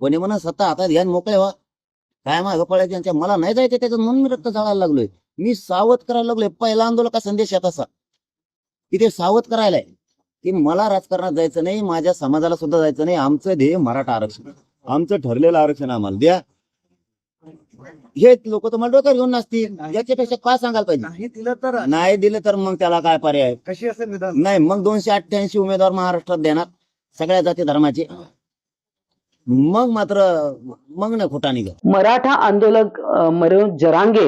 कोणी म्हणा सत्ता हातात घ्या आणि मोकळे व्हा. काय मागं पडायचे यांच्या? मला नाही जायचं त्याच्यात म्हणून मी रक्त जाळायला लागलोय. मी सावध करायला लागलोय. पहिला आंदोलन का संदेश आहे तसा की ते सावध करायला आहे की मला राजकारणात जायचं नाही माझ्या समाजाला सुद्धा जायचं नाही. आमचं ध्येय मराठा आरक्षण. आमचं ठरलेलं आरक्षण आम्हाला द्या. हे लोक तुम्हाला डोक्यावर घेऊन नसतील याच्यापेक्षा काय सांगायला पाहिजे? नाही दिलं तर नाही दिले तर मग त्याला काय पर्याय? कशी असेल नाही मग दोनशे अठ्ठ्याऐंशी उमेदवार महाराष्ट्रात देणार. सगळ्या जाती धर्माचे. मग मात्र मग ना खोटा निघ मराठा आंदोलक मरण जरांगे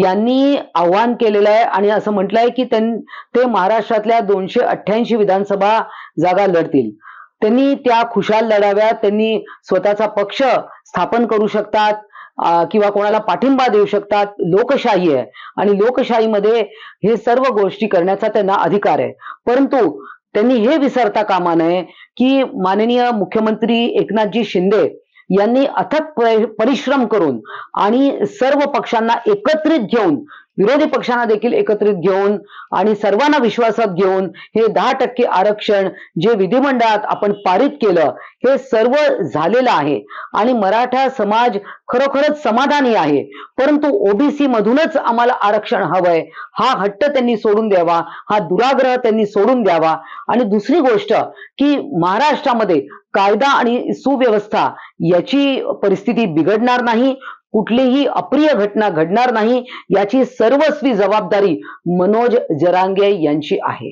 यांनी आव्हान केलेलं आहे आणि असं म्हटलंय की ते महाराष्ट्रातल्या दोनशे अठ्ठ्याऐंशी विधानसभा जागा लढतील. त्यांनी त्या खुशाल लढाव्यात त्यांनी स्वतःचा पक्ष स्थापन करू शकतात किंवा कोणाला पाठिंबा देऊ शकतात लोकशाही आहे. आणि लोकशाहीमध्ये हे सर्व गोष्टी करण्याचा त्यांना अधिकार आहे. परंतु त्यांनी हे विसरता कामा नये की माननीय मुख्यमंत्री एकनाथजी शिंदे यांनी अथक परि- परिश्रम करून आणि सर्व पक्षांना एकत्रित घेऊन विरोधी पक्षांना देखील एकत्रित घेऊन आणि सर्वांना विश्वासात घेऊन हे दहा टक्के आरक्षण जे विधिमंडळात आपण पारित केलं हे सर्व झालेलं आहे. आणि मराठा समाज खरोखरच समाधानी आहे. परंतु ओबीसी मधूनच आम्हाला आरक्षण हवंय हा हट्ट त्यांनी सोडून द्यावा हा दुराग्रह त्यांनी सोडून द्यावा. आणि दुसरी गोष्ट की महाराष्ट्रामध्ये कायदा आणि सुव्यवस्था याची परिस्थिती बिघडणार नाही कुठलीही अप्रिय घटना घडणार नाही याची सर्वस्वी जबाबदारी मनोज जरांगे यांची आहे.